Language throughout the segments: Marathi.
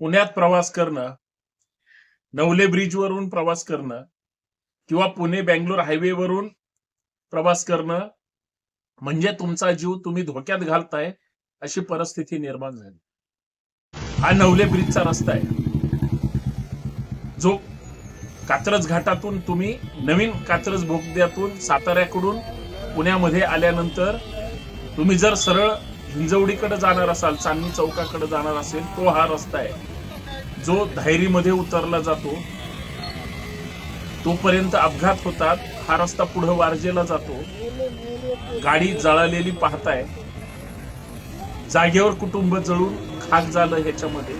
पुण्यात प्रवास करणं नवले ब्रिजवरून प्रवास करणं किंवा पुणे बँगलोर हायवेवरून प्रवास करणं म्हणजे तुमचा जीव तुम्ही धोक्यात घालताय अशी परिस्थिती निर्माण झाली. हा नवले ब्रिजचा रस्ता आहे. जो कात्रज घाटातून तुम्ही नवीन कात्रज भोगद्यातून साताऱ्याकडून पुण्यामध्ये आल्यानंतर तुम्ही जर सरळ हिंजवडीकडे जाणार असाल चांदणी चौकाकडे जाणार असेल तो हा रस्ता आहे. जो धायरीमध्ये उतरला जातो तोपर्यंत अपघात होतात हा रस्ता पुढे वारजेला जातो. गाडी जळालेली पाहताय. जागेवर कुटुंब जळून खाक झालं ह्याच्यामध्ये.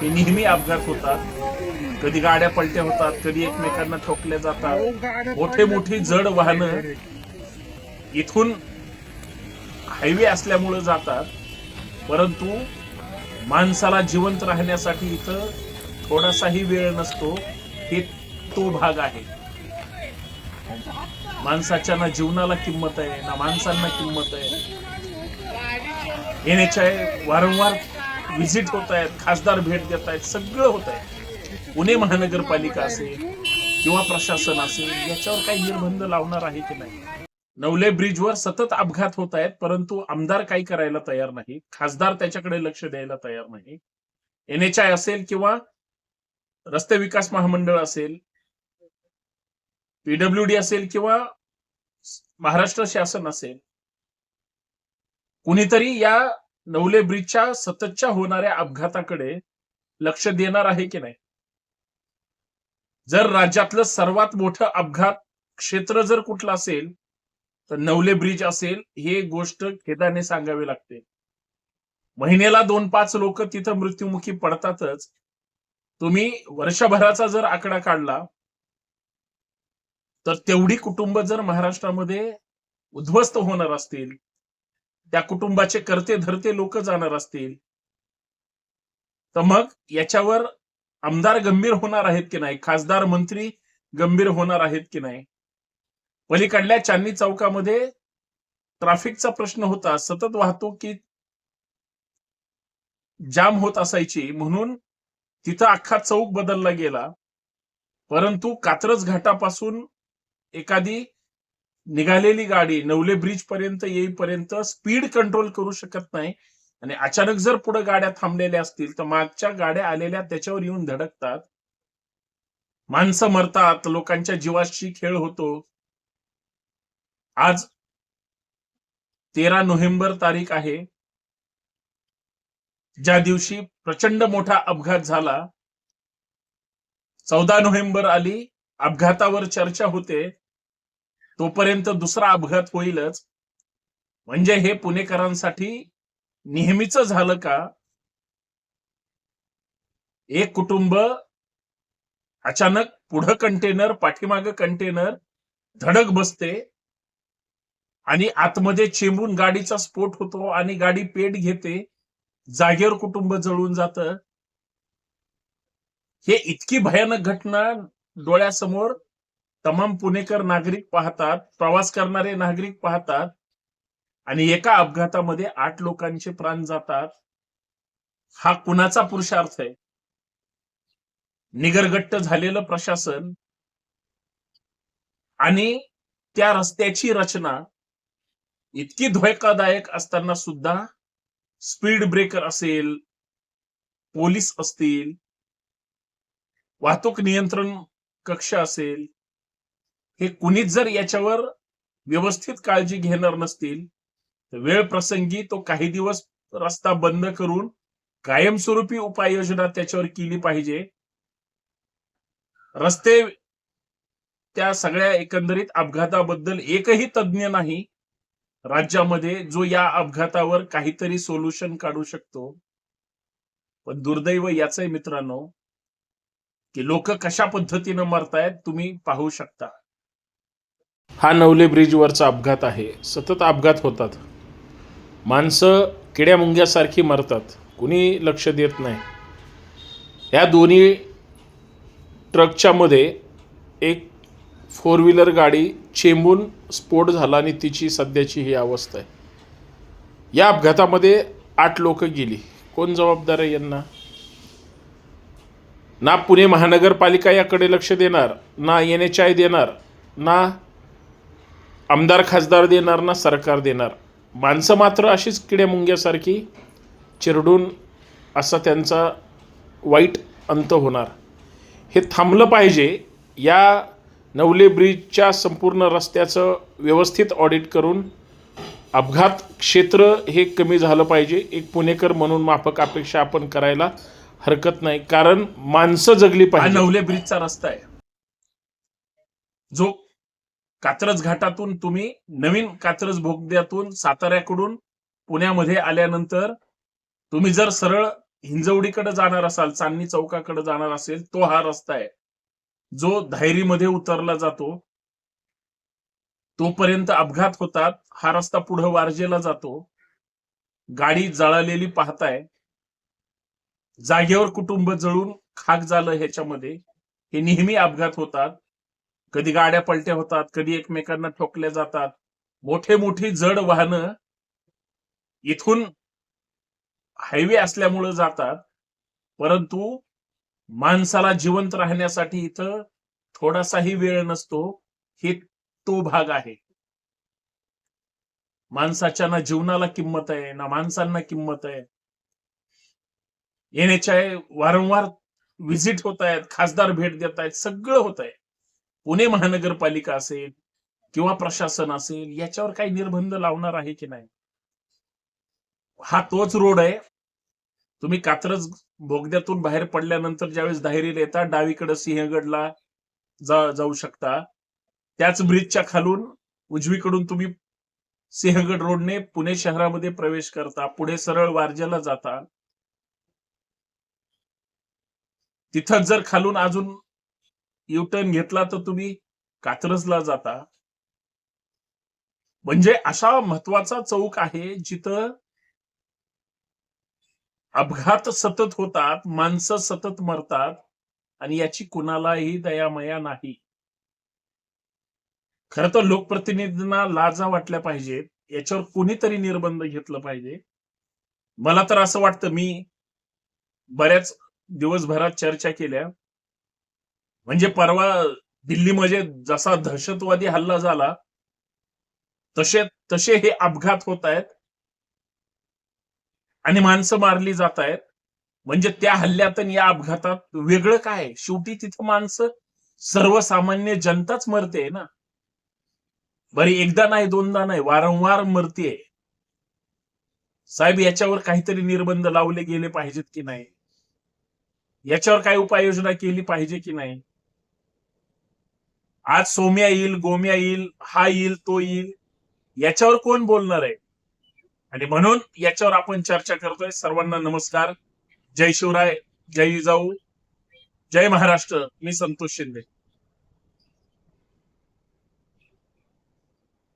हे नेहमी अपघात होतात. कधी गाड्या पलट्या होतात कधी एकमेकांना ठोकल्या जातात. मोठे मोठी जड वाहनं इथून हायवे असल्यामुळं जातात. परंतु माणसाला जिवंत राहण्यासाठी इथं थोडासाही वेळ नसतो. हे तो भाग आहे. माणसाच्या ना जीवनाला किंमत आहे ना माणसांना किंमत आहे. येण्याच्या वारंवार व्हिजिट होत आहेत खासदार भेट देत आहेत सगळं होत आहे. पुणे महानगरपालिका असेल किंवा प्रशासन असेल याच्यावर काही निर्बंध लावणार आहे की नाही? नवले ब्रिजवर सतत अपघात होत आहेत परंतु आमदार काही करायला तयार नाही खासदार त्याच्याकडे लक्ष द्यायला तयार नाही. एनएचआय असेल किंवा रस्ते विकास महामंडळ असेल पीडब्ल्यूडी असेल किंवा महाराष्ट्र शासन असेल कुणीतरी या नवले ब्रिजच्या सततच्या होणाऱ्या अपघाताकडे लक्ष देणार आहे की नाही? जर राज्यातलं सर्वात मोठं अपघात क्षेत्र जर कुठलं असेल तर नवले ब्रिज असेल हे गोष्ट खेदाने सांगावी लागते. महिन्याला दोन पाच लोक तिथं मृत्युमुखी पडतातच. तुम्ही वर्षभराचा जर आकडा काढला तर तेवढी कुटुंब जर महाराष्ट्रामध्ये उद्ध्वस्त होणार असतील त्या कुटुंबाचे करते धरते लोक जाणार असतील तर मग याच्यावर आमदार गंभीर होणार आहेत की नाही? खासदार मंत्री गंभीर होणार आहेत की नाही? पलीकडल्या चांदणी चौकामध्ये ट्राफिकचा प्रश्न होता. सतत वाहतुकी जाम होत असायची. म्हणून तिथं अख्खा चौक बदलला गेला. परंतु कात्रज घाटापासून एखादी निघालेली गाडी नवले ब्रिज पर्यंत येईपर्यंत स्पीड कंट्रोल करू शकत नाही. आणि अचानक जर पुढे गाड्या थांबलेल्या असतील तर मागच्या गाड्या आलेल्या त्याच्यावर येऊन धडकतात. माणसं मरतात लोकांच्या जीवाशी खेळ होतो. आज तेरा नोव्हेंबर तारीख आहे. ज्या दिवशी प्रचंड मोठा अपघात झाला चौदा नोव्हेंबर आली अपघातावर चर्चा होते तोपर्यंत दुसरा अपघात होईलच. म्हणजे हे पुणेकरांसाठी नेहमीच झालं का? एक कुटुंब अचानक पुढं कंटेनर पाठीमाग कंटेनर धडक बसते. आणि आतमध्ये चेंबून गाडीचा स्फोट होतो आणि गाडी पेट घेते जागेवर कुटुंब जळून जात. हे इतकी भयानक घटना डोळ्यासमोर तमाम पुणेकर नागरिक पाहतात प्रवास करणारे नागरिक पाहतात आणि एका अपघातामध्ये आठ लोकांचे प्राण जातात. हा कुणाचा पुरुषार्थ आहे? निगरगट्ट झालेलं प्रशासन आणि त्या रस्त्याची रचना इतकी धोकादायक असताना सुद्धा स्पीड ब्रेकर असेल पोलीस असतील वाहतूक नियंत्रण कक्ष असेल हे कुणीच जर याच्यावर व्यवस्थित काळजी घेणार नसतील तर वेळ प्रसंगी तो काही दिवस रस्ता बंद करून कायमस्वरूपी उपाययोजना त्याच्यावर केली पाहिजे. रस्ते त्या सगळ्या एकंदरीत अपघाताबद्दल एकही तज्ज्ञ नाही. राज्यामध्ये जो या अपघातावर काहीतरी सोल्युशन काढू शकतो. पण दुर्दैव याच आहे मित्रांनो की लोक कशा पद्धतीनं मरतायत तुम्ही पाहू शकता. हा नवले ब्रिजवरचा अपघात आहे. सतत अपघात होतात. माणसं किड्या मुंग्यासारखी मरतात. कुणी लक्ष देत नाही. या दोन्ही ट्रकच्या मध्ये एक फोर व्हीलर गाडी चेंबून स्फोट झाला आणि तिची सध्याची ही अवस्था आहे. या अपघातामध्ये आठ लोक गेली. कोण जबाबदार आहे यांना? ना पुणे महानगरपालिका याकडे लक्ष देणार ना एन एच आय देणार ना आमदार खासदार देणार ना सरकार देणार. माणसं मात्र अशीच किड्यामुंग्यासारखी चिरडून असा त्यांचा वाईट अंत होणार. हे थांबलं पाहिजे. या नवले ब्रिजच्या संपूर्ण रस्त्याचं व्यवस्थित ऑडिट करून अपघात क्षेत्र हे कमी झालं पाहिजे. एक पुणेकर म्हणून माफक अपेक्षा आपण करायला हरकत नाही. कारण माणसं जगली पाहिजे नवले ब्रिजचा रस्ता आहे. जो कात्रज घाटातून तुम्ही नवीन कात्रज भोगद्यातून साताऱ्याकडून पुण्यामध्ये आल्यानंतर तुम्ही जर सरळ हिंजवडीकडे जाणार असाल चांदणी चौकाकडे जाणार असेल तो हा रस्ता आहे. जो धायरीमध्ये उतरला जातो तोपर्यंत अपघात होतात हा रस्ता पुढे वारजेला जातो. गाडी जळालेली पाहताय. जागेवर कुटुंब जळून खाक झालं ह्याच्यामध्ये. हे नेहमी अपघात होतात. कधी गाड्या पलट्या होतात कधी एकमेकांना ठोकल्या जातात. मोठे मोठी जड वाहनं इथून हायवे असल्यामुळं जातात. परंतु माणसाला जिवंत राहण्यासाठी इथं थोडासाही वेळ नसतो हे तो भाग आहे. माणसाच्या ना जीवनाला किंमत आहे ना माणसांना किंमत आहे. येण्याच्या वारंवार व्हिजिट होत आहेत खासदार भेट देत आहेत सगळं होत आहे. पुणे महानगरपालिका असेल किंवा प्रशासन असेल याच्यावर काही निर्बंध लावणार आहे की नाही? हा तोच रोड आहे. तुम्ही कात्रज बोगद्यातून बाहेर पडल्यानंतर ज्यावेळेस दाहेरीला येता डावीकडे सिंहगडला जा जाऊ शकता त्याच ब्रिजच्या खालून उजवीकडून तुम्ही सिंहगड रोडने पुणे शहरामध्ये प्रवेश करता पुढे सरळ वारजेला जाता. तिथं जर खालून अजून युटर्न घेतला तर तुम्ही कात्रजला जाता. म्हणजे अशा महत्त्वाचा चौक आहे जिथं अपघात सतत होतात माणसं सतत मरतात आणि याची कुणालाही दयामया नाही. खर तर लोकप्रतिनिधींना लाजा वाटल्या पाहिजेत याच्यावर कोणीतरी निर्बंध घेतलं पाहिजे. मला तर असं वाटतं मी बऱ्याच दिवसभरात चर्चा केल्या. म्हणजे परवा दिल्लीमध्ये जसा दहशतवादी हल्ला झाला तसे तसे हे अपघात होत आहेत. आणि माणसं मारली जात आहेत. म्हणजे त्या हल्ल्यात आणि या अपघातात वेगळं काय शेवटी तिथं माणसं सर्वसामान्य जनताच मरते ना. बरी एकदा नाही दोनदा नाही वारंवार मरते साहेब याच्यावर काहीतरी निर्बंध लावले गेले पाहिजेत की नाही? याच्यावर काय उपाययोजना केली पाहिजे की नाही? आज सोम्या येईल गोम्या येईल हा येईल तो येईल याच्यावर कोण बोलणार आहे? आणि म्हणून याच्यावर आपण चर्चा करतोय. सर्वांना नमस्कार. जय शिवराय जय जिजाऊ जय महाराष्ट्र. मी संतोष शिंदे.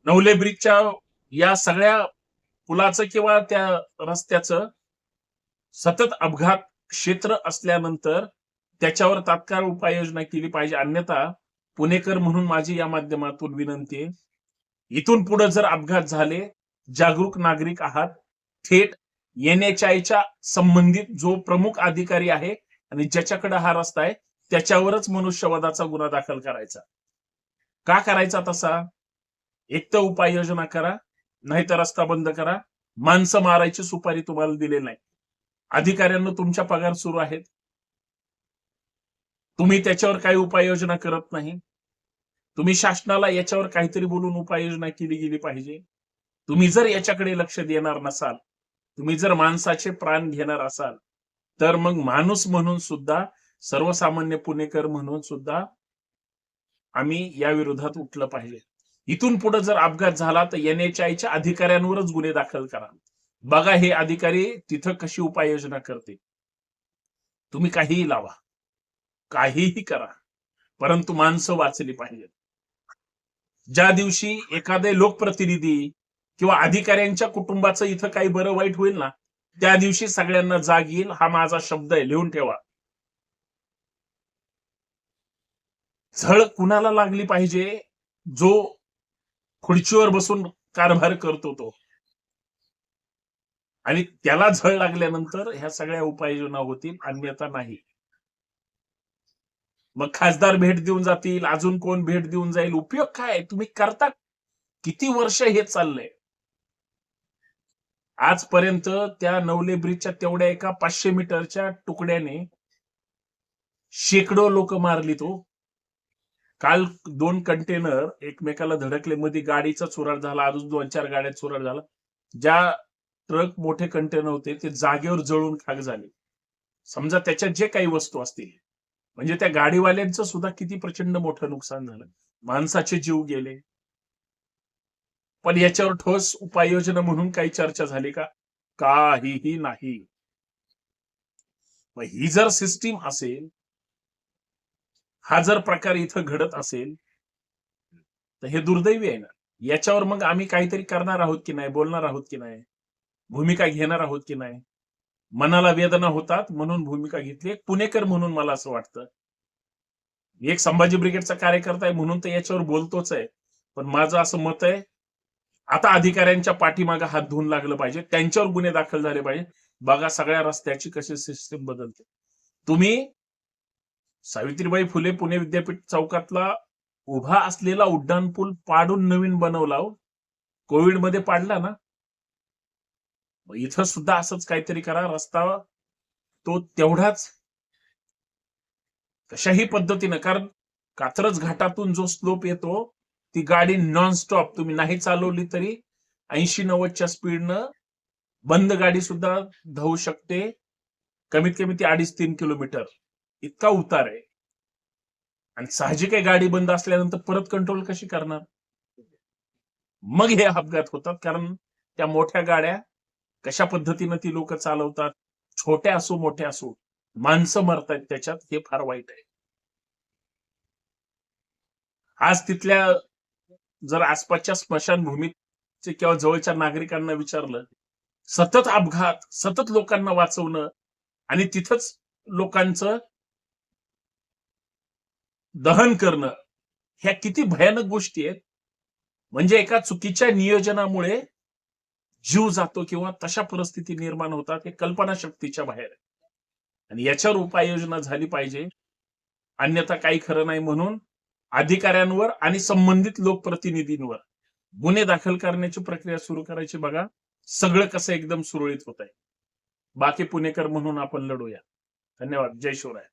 नवले ब्रिजच्या या सगळ्या पुलाचं किंवा त्या रस्त्याचं सतत अपघात क्षेत्र असल्यानंतर त्याच्यावर तात्काळ उपाययोजना केली पाहिजे. अन्यथा पुणेकर म्हणून माझी या माध्यमातून विनंती आहे. इथून पुढे जर अपघात झाले जागरूक नागरिक आहात. थेट एनएचआयच्या संबंधित जो प्रमुख अधिकारी आहे आणि ज्याच्याकडे हा रस्ता आहे त्याच्यावरच मनुष्यवादाचा गुन्हा दाखल करायचा. का करायचा तसा? एक तर उपाययोजना करा नाहीतर रस्ता बंद करा. माणसं मारायची सुपारी तुम्हाला दिली नाही. अधिकाऱ्यांना तुमच्या पगार सुरू आहेत. तुम्ही त्याच्यावर काही उपाययोजना करत नाही. तुम्ही शासनाला याच्यावर काहीतरी बोलून उपाययोजना केली गेली पाहिजे. तुम्ही जर याच्याकडे लक्ष देणार नसाल तुम्ही जर माणसाचे प्राण घेणार असाल तर मग माणूस म्हणून सुद्धा सर्वसामान्य पुणेकर म्हणून सुद्धा आम्ही या विरोधात उठलं पाहिजे. इथून पुढे जर अपघात झाला तर एनएचआयच्या अधिकाऱ्यांवरच गुन्हे दाखल करा. बघा हे अधिकारी तिथं कशी उपाययोजना करते. तुम्ही काहीही लावा. काहीही करा. परंतु माणसं वाचली पाहिजेत. ज्या दिवशी एखादे लोकप्रतिनिधी किंवा अधिकाऱ्यांच्या कुटुंबाचं इथं काही बरं वाईट होईल ना त्या दिवशी सगळ्यांना जाग येईल हा माझा शब्द आहे लिहून ठेवा. झळ कुणाला लागली पाहिजे? जो खुर्चीवर बसून कारभार करतो तो. आणि त्याला झळ लागल्यानंतर ह्या सगळ्या उपाययोजना होतील अन्यथा नाही. मग खासदार भेट देऊन जातील अजून कोण भेट देऊन जाईल उपयोग काय? तुम्ही करता किती वर्ष हे चाललंय? आजपर्यंत त्या नवले ब्रिजच्या तेवढ्या एका पाचशे मीटरच्या तुकड्याने शेकडो लोक मारली तो हो. काल दोन कंटेनर एकमेकाला धडकले. मध्ये गाडीचा चुराड झाला अजून दोन चार गाड्या चुराट झाला. ज्या ट्रक मोठे कंटेनर होते ते जागेवर जळून खाक झाले. समजा त्याच्यात जे काही वस्तू असतील म्हणजे त्या गाडीवाल्यांचं सुद्धा किती प्रचंड मोठं नुकसान झालं. माणसाचे जीव गेले. पण याच्यावर ठोस उपाययोजना म्हणून काही चर्चा झाली का? काहीही नाही. ही जर सिस्टीम असेल हा जर प्रकार इथं घडत असेल तर हे दुर्दैवी आहे ना? याच्यावर मग आम्ही काहीतरी करणार आहोत की नाही? बोलणार आहोत की नाही? भूमिका घेणार आहोत की नाही? मनाला वेदना होतात म्हणून भूमिका घेतली. एक पुणेकर म्हणून मला असं वाटतं. एक संभाजी ब्रिगेडचा कार्यकर्ता आहे म्हणून तर याच्यावर बोलतोच आहे. पण माझं असं मत आहे आता अधिकाऱ्यांच्या पाठीमागे हात धुवून लागलं पाहिजे. त्यांच्यावर गुन्हे दाखल झाले पाहिजे. बघा सगळ्या रस्त्याची कशी सिस्टीम बदलते. तुम्ही सावित्रीबाई फुले पुणे विद्यापीठ चौकातला उभा असलेला उड्डाण पूल पाडून नवीन बनवला हो. कोविडमध्ये पाडला ना? इथं सुद्धा असंच काहीतरी करा. रस्ता तो तेवढाच कशाही पद्धतीनं. कारण कात्रज घाटातून जो स्लोप येतो ती गाडी नॉनस्टॉप तुम्ही नाही चालवली तरी ऐंशी नव्वदच्या स्पीडनं बंद गाडी सुद्धा धावू शकते. कमीत कमी ती अडीच तीन किलोमीटर इतका उतार आहे. आणि साहजिक आहे गाडी बंद असल्यानंतर परत कंट्रोल कशी करणार? मग हे अपघात होतात कारण त्या मोठ्या गाड्या कशा पद्धतीनं ती लोक चालवतात? छोट्या असो मोठ्या असो माणसं मरतात त्याच्यात हे फार वाईट आहे. आज तिथल्या जर आसपासच्या स्मशानभूमीचे किंवा जवळच्या नागरिकांना विचारलं सतत अपघात सतत लोकांना वाचवणं आणि तिथंच लोकांचं दहन करणं ह्या किती भयानक गोष्टी आहेत. म्हणजे एका चुकीच्या नियोजनामुळे जीव जातो किंवा तशा परिस्थिती निर्माण होतात हे कल्पनाशक्तीच्या बाहेर आहे. आणि याच्यावर उपाययोजना झाली पाहिजे. अन्यथा काही खरं नाही म्हणून अधिकाऱ्यांवर आणि संबंधित लोकप्रतिनिधींवर. गुन्हे दाखल करण्याची प्रक्रिया सुरू करायची बघा. सगळं कसं एकदम सुरळीत होत आहे बाकी पुणेकर म्हणून आपण लढूया. धन्यवाद. जय शिवराय.